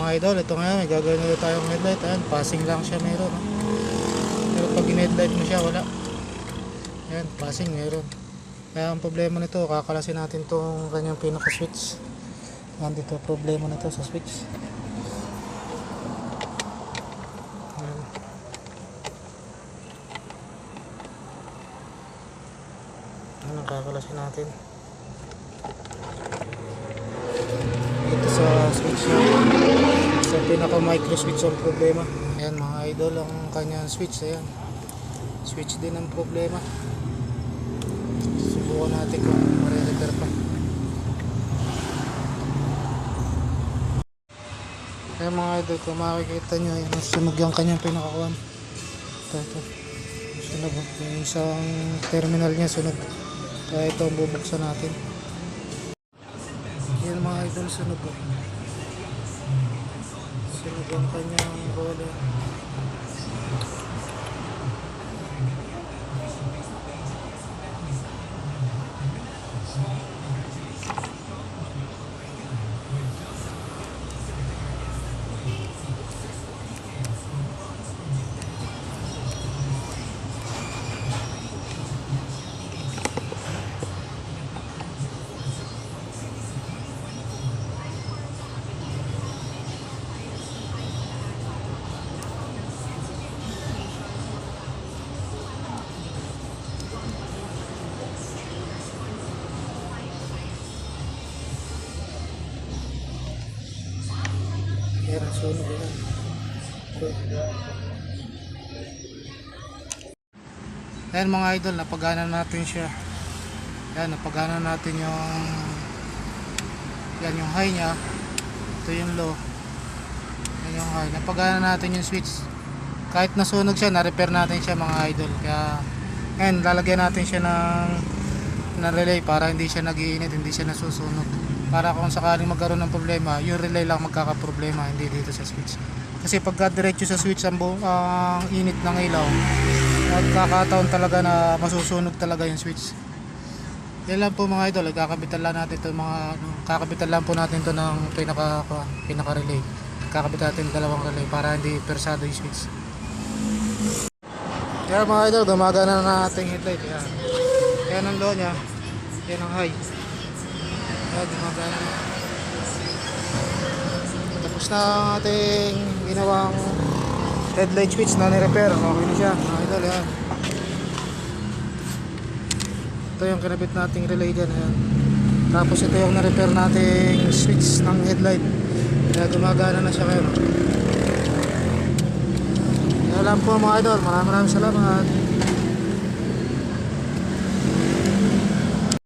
mga idol, ito ngayon, may gagawin ulit tayong headlight. Ayan, passing lang siya meron. Pero pag in-headlight mo siya, wala. Ayan, passing meron. Kaya ang problema nito, kakalasin natin tong kanyang pinaka-switch. Nandito problema na to sa switch. Ayan. Kakalasin natin. Dito sa switch niya. Sa pinaka micro switch ang problema. Ayan mga idol ang kanyang switch. Ayan. Switch din ang problema. Subukan natin kung marirepair pa. Ayan mga idol kung makikita nyo ayan, sunog yung kanyang pinakakuan. Ito, ito. Sunog. oh. Yung isang terminal niya sunog. Kaya ito ang bubuksan natin. Yan mga idol sunog ko. Sunog ang kanyang roller. Sunog yan. Ayan mga idol, napagana natin siya. Ayan, napagana natin yung yan yung high niya. Ito yung low. Yan yung high. Napagana natin yung switch. Kahit nasunog siya, na-repair natin siya mga idol. Kaya ngayon, lalagyan natin siya ng ng relay para hindi siya nagiinit, hindi siya nasusunog. Para kung sakaling magkaroon ng problema, yung relay lang magkakaproblema, hindi dito sa switch. Kasi pagka diretso sa switch ang, ang init ng ilaw, magkakataon talaga na masusunog talaga yung switch. Yan lang po mga idol, kakabitan lang natin to mga ano, kakabitan lang po natin to ng pinaka pinaka relay. Kakabit natin dalawang relay para hindi persado yung switch. Kaya mga idol, gumagana na ating headlight. Yan. Yan ang low niya. Yan ang high. Yan, gumagana na. Tapos na ang ating ginawang headlight switch na ni-repair. Okay na siya. Mga idol, yan. Ito yung kinabit nating relay dyan. Ayan. Tapos ito yung na-repair nating switch ng headlight. Kaya gumagana na siya ngayon. Kaya lang po mga idol. Maraming maraming salamat.